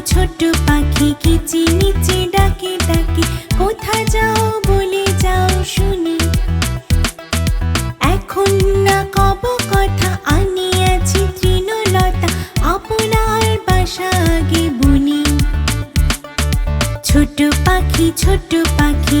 ছোট পাখি কিচি নিচে ডাকে। ডাকে কোথা যাও বলে যাও শুনি। এখন না কব কথা আনিয়াছি তৃণলতা, আপনার বাসা আগে বুনি। ছোট পাখি ছোট পাখি